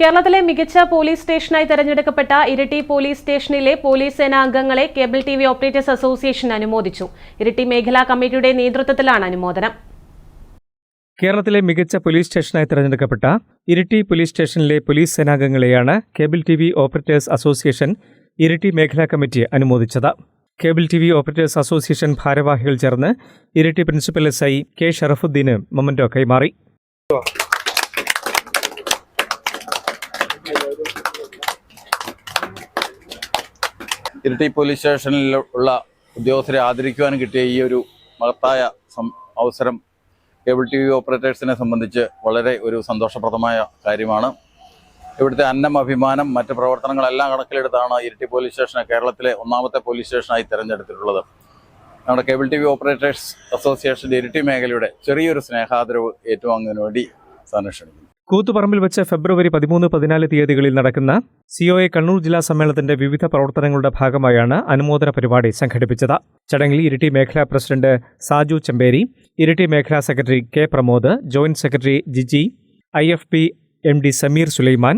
കേരളത്തിലെ മികച്ച പോലീസ് സ്റ്റേഷനായി തെരഞ്ഞെടുക്കപ്പെട്ട ഇരിട്ടി പോലീസ് സ്റ്റേഷനിലെ പോലീസ് സേനാ അംഗങ്ങളെ cable T V operators association അനുമോദിച്ചു. ഇരിട്ടി മേഖലാ കമ്മിറ്റിയുടെ നേതൃത്വത്തിലാണ് അനുമോദനം. കേരളത്തിലെ മികച്ച പോലീസ് സ്റ്റേഷനായി തെരഞ്ഞെടുക്കപ്പെട്ട ഇരിട്ടി പോലീസ് സ്റ്റേഷനിലെ police സേനാംഗങ്ങളെയാണ് cable T V operators association Iritty മേഖലാ committee അനുമോദിച്ചത്. Cable T V operators association ഭാരവാഹികൾ ചേർന്ന് Iritty principal S I K ഷറഫുദ്ദീന് memento കൈമാറി. ഇരിട്ടി പോലീസ് സ്റ്റേഷനിലുള്ള ഉദ്യോഗസ്ഥരെ ആദരിക്കുവാൻ കിട്ടിയ ഈ ഒരു മഹത്തായ അവസരം കേബിൾ ടി വി ഓപ്പറേറ്റേഴ്സിനെ സംബന്ധിച്ച് വളരെ ഒരു സന്തോഷപ്രദമായ കാര്യമാണ്. ഇവിടുത്തെ അന്നം അഭിമാനം മറ്റ് പ്രവർത്തനങ്ങളെല്ലാം കണക്കിലെടുത്താണ് ഇരട്ടി പോലീസ് സ്റ്റേഷനെ കേരളത്തിലെ ഒന്നാമത്തെ പോലീസ് സ്റ്റേഷനായി തിരഞ്ഞെടുത്തിട്ടുള്ളത്. നമ്മുടെ കേബിൾ ടി വി ഓപ്പറേറ്റേഴ്സ് അസോസിയേഷന്റെ ഇരട്ടി മേഖലയുടെ ചെറിയൊരു സ്നേഹാദരവ് ഏറ്റുവാങ്ങുന്നതിന് വേണ്ടി ക്ഷണിക്കുന്നു കൂത്തുപറമ്പിൽ വെച്ച് ഫെബ്രുവരി പതിമൂന്ന് പതിനാല് തീയതികളിൽ നടക്കുന്ന സിഒഎ കണ്ണൂർ ജില്ലാ സമ്മേളനത്തിന്റെ വിവിധ പ്രവർത്തനങ്ങളുടെ ഭാഗമായാണ് അനുമോദന പരിപാടി സംഘടിപ്പിച്ചത്. ചടങ്ങിൽ ഇരിട്ടി മേഖലാ പ്രസിഡന്റ് സാജു ചെമ്പേരി ഇരിട്ടി മേഖലാ secretary K Pramod joint secretary Jiji I F P M D Sameer Sulaiman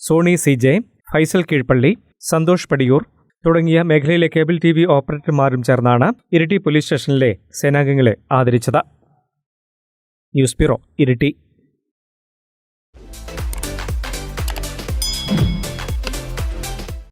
Soni C J Faisal Keezhpally Santhosh Padiyoor തുടങ്ങിയ മേഖലയിലെ കേബിൾ ടി വി ഓപ്പറേറ്റർമാരും ചേർന്നാണ് ഇരിട്ടി പോലീസ് സ്റ്റേഷനിലെ സേനാംഗങ്ങളെ ആദരിച്ചത്. News bureau Iritty.